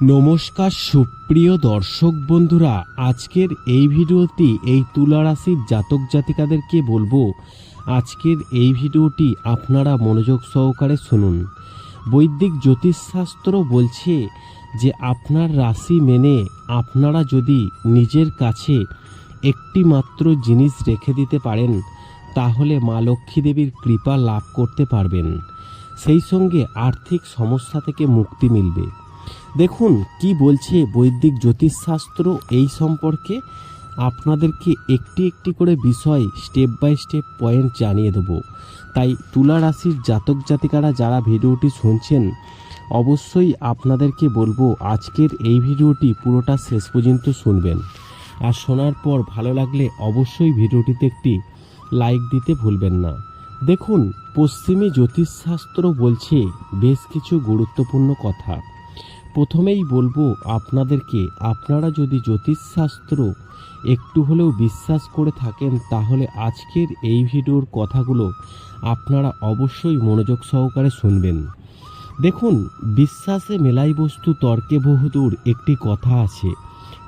নমস্কার সুপ্রিয় দর্শক বন্ধুরা, আজকের এই ভিডিওটি এই তুলা রাশির জাতক জাতিকাদেরকে বলব, আজকের এই ভিডিওটি আপনারা মনোযোগ সহকারে শুনুন। বৈদিক জ্যোতিষশাস্ত্র বলছে যে আপনার রাশি মেনে আপনারা যদি নিজের কাছে একটি মাত্র জিনিস রেখে দিতে পারেন, তাহলে মা লক্ষ্মী দেবীর কৃপা লাভ করতে পারবেন। সেই সঙ্গে আর্থিক সমস্যা থেকে মুক্তি মিলবে। দেখুন, কি বলছে বৈদিক জ্যোতিষশাস্ত্র এই সম্পর্কে? আপনাদেরকে একটি একটি করে বিষয় স্টেপ বাই স্টেপ পয়েন্ট জানিয়ে দেবো। তাই তুলা রাশির জাতক জাতিকারা যারা ভিডিওটি শুনছেন, অবশ্যই আপনাদেরকে বলব আজকের এই ভিডিওটি পুরোটা শেষ পর্যন্ত শুনবেন। আর শোনার পর ভালো লাগলে অবশ্যই ভিডিওটিতে একটি লাইক দিতে ভুলবেন না। দেখুন, পশ্চিমী জ্যোতিষশাস্ত্র বলছে বেশ কিছু গুরুত্বপূর্ণ কথা। প্রথমেই বলব আপনাদেরকে, আপনারা যদি জ্যোতিষশাস্ত্র একটু হলেও বিশ্বাস করে থাকেন, তাহলে আজকের এই ভিডিওর কথাগুলো আপনারা অবশ্যই মনোযোগ সহকারে শুনবেন। দেখুন, বিশ্বাসে মেলাই বস্তু তর্কে বহুদূর একটি কথা আছে।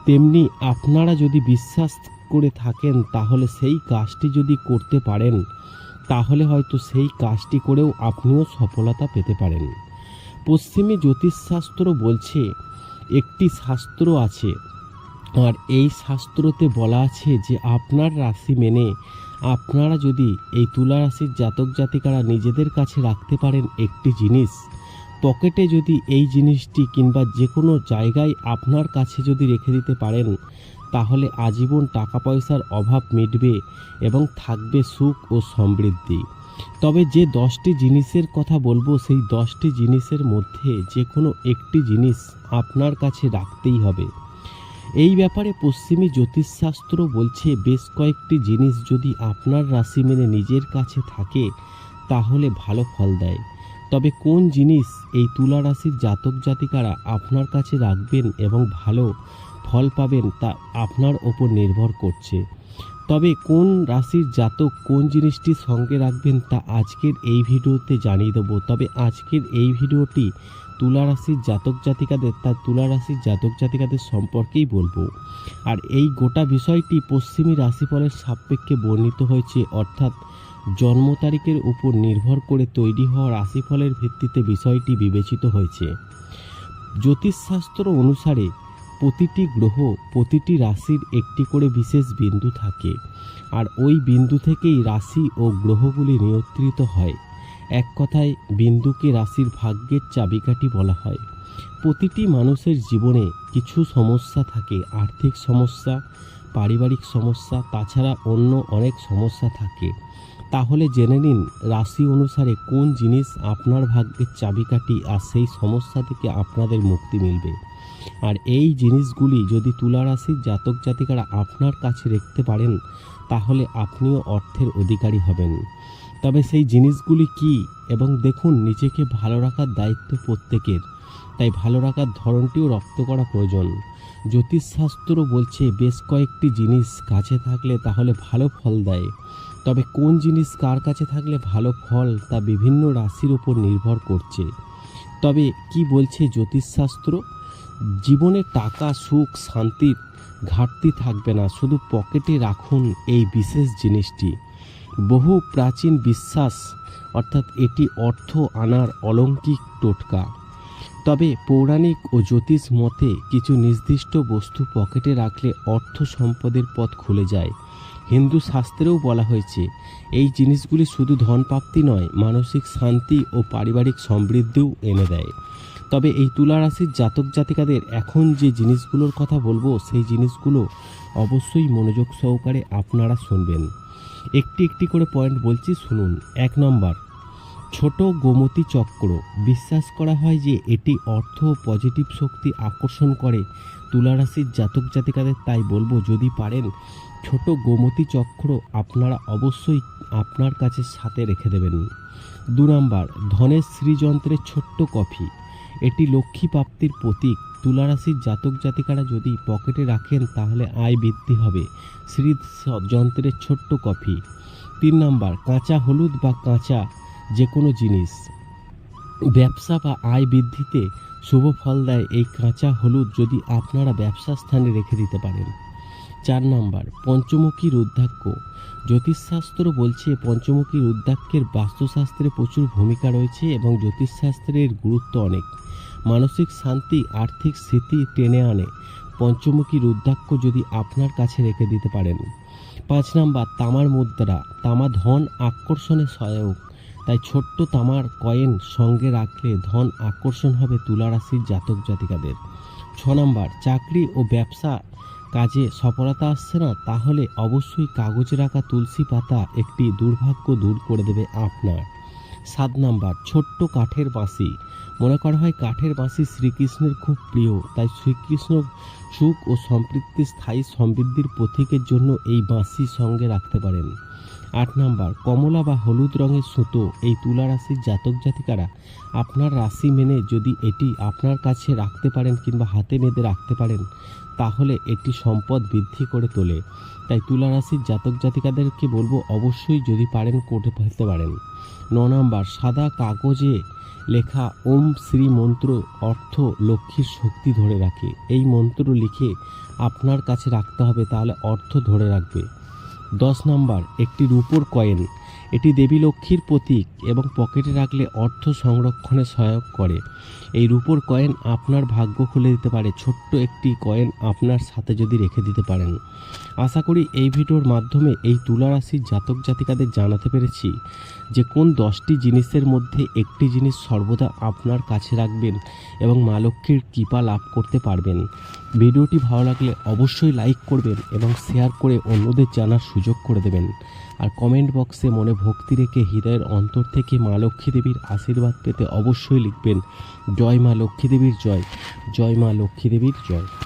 তেমনি আপনারা যদি বিশ্বাস করে থাকেন, তাহলে সেই কাজটি যদি করতে পারেন, তাহলে হয়তো সেই কাজটি করেও আপনিও সফলতা পেতে পারেন। পশ্চিমী জ্যোতিষশাস্ত্র বলছে, একটি শাস্ত্র আছে। আর এই শাস্ত্রতে বলা আছে যে, আপনার রাশি মেনে আপনারা যদি এই তুলা রাশির জাতক জাতিকারা নিজেদের কাছে রাখতে পারেন একটি জিনিস, পকেটে যদি এই জিনিসটি কিংবা যে কোনো জায়গায় আপনার কাছে যদি রেখে দিতে পারেন, তাহলে আজীবন টাকা পয়সার অভাব মিটবে এবং থাকবে সুখ ও সমৃদ্ধি। তবে যে দশটি জিনিসের কথা বলব, সেই দশটি জিনিসের মধ্যে যে কোনো একটি জিনিস আপনার কাছে রাখতেই হবে। এই ব্যাপারে পশ্চিমী জ্যোতিষশাস্ত্র বলছে, বেশ কয়েকটি জিনিস যদি আপনার রাশি মেনে নিজের কাছে থাকে, তাহলে ভালো ফল দেয়। তবে কোন জিনিস এই তুলা রাশির জাতক জাতিকারা আপনার কাছে রাখবেন এবং ভালো ফল পাবেন, তা আপনার ওপর নির্ভর করছে। তবে কোন রাশির জাতক কোন জিনিসটি সঙ্গে রাখবেন তা আজকের এই ভিডিওতে জানিয়ে দেবো। তবে আজকের এই ভিডিওটি তুলা রাশির জাতক জাতিকাদের তার তুলা রাশির জাতক জাতিকাদের সম্পর্কেই বলব। আর এই গোটা বিষয়টি পশ্চিমী রাশিফলের সাপেক্ষে বর্ণিত হয়েছে, অর্থাৎ জন্ম তারিখের উপর নির্ভর করে তৈরি হওয়া রাশিফলের ভিত্তিতে বিষয়টি বিবেচিত হয়েছে। জ্যোতিষশাস্ত্র অনুসারে প্রতিটি গ্রহ প্রতিটি রাশির একটি করে বিশেষ বিন্দু থাকে, আর ওই বিন্দু থেকেই রাশি ও গ্রহগুলি নিয়ন্ত্রিত হয়। এক কথায়, বিন্দুকে রাশির ভাগ্যের চাবিকাঠি বলা হয়। প্রতিটি মানুষের জীবনে কিছু সমস্যা থাকে, আর্থিক সমস্যা পারিবারিক সমস্যা, তাছাড়া অন্য অনেক সমস্যা থাকে। তাহলে জেনে নিন, রাশি অনুসারে কোন জিনিস আপনার ভাগ্যের চাবিকাঠি আর সেই সমস্যা থেকে আপনাদের মুক্তি মিলবে। আর এই জিনিসগুলি যদি তুলা রাশির জাতক জাতিকারা আপনার কাছে রাখতে পারেন, তাহলে আপনিও অর্থের অধিকারী হবেন। তবে সেই জিনিসগুলি কি? এবং দেখুন, নিজেকে ভালো রাখার দায়িত্ব প্রত্যেকের। তাই ভালো রাখার ধরনটিও রপ্ত করা প্রয়োজন। জ্যোতিষশাস্ত্র বলছে বেশ কয়েকটি জিনিস কাছে থাকলে তাহলে ভালো ফল দেয়। তবে কোন জিনিস কার কাছে থাকলে ভালো ফল তা বিভিন্ন রাশির উপর নির্ভর করছে। তবে কি বলছে জ্যোতিষশাস্ত্র? জীবনে টাকা, সুখ শান্তির ঘাটতি থাকবে না, শুধু পকেটে রাখুন এই বিশেষ জিনিসটি। বহু প্রাচীন বিশ্বাস, অর্থাৎ এটি অর্থ আনার অলৌকিক টোটকা। তবে পৌরাণিক ও জ্যোতিষ মতে কিছু নির্দিষ্ট বস্তু পকেটে রাখলে অর্থ সম্পদের পথ খুলে যায়। হিন্দু শাস্ত্রেও বলা হয়েছে, এই জিনিসগুলি শুধু ধনপ্রাপ্তি নয়, মানসিক শান্তি ও পারিবারিক সমৃদ্ধিও এনে দেয়। তবে এই তুলা রাশির জাতক জাতিকাদের এখন যে জিনিসগুলোর কথা বলব, সেই জিনিসগুলো অবশ্যই মনোযোগ সহকারে আপনারা শুনবেন। একটি একটি করে পয়েন্ট বলছি, শুনুন। এক নম্বর ছোট গোমতী চক্র বিশ্বাস করা হয় যে এটি অর্থ ও পজিটিভ শক্তি আকর্ষণ করে তুলা রাশির জাতক জাতিকাদের। তাই বলব, যদি পারেন, ছোট গোমতী চক্র আপনারা অবশ্যই আপনার কাছে সাথে রেখে দেবেন। দু নম্বর, ধনের শ্রীযন্ত্রের ছোট্ট কফি। এটি লক্ষ্মী প্রাপ্তির প্রতীক। তুলা রাশির জাতক জাতিকারা যদি পকেটে রাখেন, তাহলে আয় বৃদ্ধি হবে। শ্রী যন্ত্রের ছোট্ট কফি। তিন নম্বর, কাঁচা হলুদ বা কাঁচা যে কোনো জিনিস। ব্যবসা বা আয় বৃদ্ধিতে শুভ ফল দেয় এই কাঁচা হলুদ যদি আপনারা ব্যবসা স্থানে রেখে দিতে পারেন। চার নাম্বার, পঞ্চমুখী রুদ্রাক্ষ। জ্যোতিষশাস্ত্র বলছে পঞ্চমুখী রুদ্রাক্ষের বাস্তুশাস্ত্রে প্রচুর ভূমিকা রয়েছে এবং জ্যোতিষশাস্ত্রের গুরুত্ব অনেক। মানসিক শান্তি, আর্থিক স্থিতি টেনে আনে। পঞ্চমুখী রুদ্রাক্ষ যদি আপনার কাছে রেখে দিতে পারেন। পাঁচ নাম্বার, তামার মুদ্রা। তামা ধন আকর্ষণে সহায়ক। তাই ছোট্ট তামার কয়েন সঙ্গে রাখলে ধন আকর্ষণ হবে তুলা রাশির জাতক জাতিকাদের। ছ নম্বর, চাকরি ও ব্যবসা কাজে সফলতা আসছে না, তাহলে অবশ্যই কাগজে রাখা তুলসী পাতা একটি দুর্ভাগ্য দূর করে দেবে আপনার। সাত নাম্বার, ছোট্ট কাঠের বাঁশি। মনে করা হয় কাঠের বাঁশি শ্রীকৃষ্ণের খুব প্রিয়, তাই শ্রীকৃষ্ণ সুখ ও সম্পৃক্তি স্থায়ী সমৃদ্ধির প্রতীকের জন্য এই বাঁশি সঙ্গে রাখতে পারেন। আট নাম্বার, কমলা বা হলুদ রঙের সুতো এই তুলা রাশির জাতক জাতিকারা আপনার রাশি মেনে যদি এটি আপনার কাছে রাখতে পারেন কিংবা হাতে বেঁধে রাখতে পারেন, তাহলে এটি সম্পদ বৃদ্ধি করে তোলে। তাই তুলা রাশির জাতক জাতিকাদেরকে বলব অবশ্যই যদি পারেন করতে ফেলতে পারেন। ন নাম্বার, সাদা কাগজে লেখা ওম শ্রী মন্ত্র অর্থ লক্ষ্মীর শক্তি ধরে রাখে। এই মন্ত্র লিখে আপনার কাছে রাখতে হবে, তাহলে অর্থ ধরে রাখবে। দশ নম্বর, একটি রূপোর কয়েন। এটি দেবী লক্ষ্মীর প্রতীক এবং পকেটে রাখলে অর্থ সংরক্ষণে সহায়ক করে। এই রূপোর কয়েন আপনার ভাগ্য খুলে দিতে পারে। ছোট্ট একটি কয়েন আপনার সাথে যদি রেখে দিতে পারেন। আশা করি এই ভিডিওর মাধ্যমে এই তুলা রাশির জাতক জাতিকাদের জানাতে পেরেছি যে কোন দশটি জিনিসের মধ্যে একটি জিনিস সর্বদা আপনার কাছে রাখবেন এবং মা লক্ষ্মীর কৃপা লাভ করতে পারবেন। ভিডিওটি ভালো লাগলে অবশ্যই লাইক করবেন এবং শেয়ার করে অন্যদের জানার সুযোগ করে দেবেন। আর কমেন্ট বক্সে মনে ভক্তি রেখে হৃদয়ের অন্তর থেকে মা লক্ষ্মী দেবীর আশীর্বাদ পেতে অবশ্যই লিখবেন, জয় মা লক্ষ্মী দেবীর জয় জয় মা লক্ষ্মী দেবীর জয়।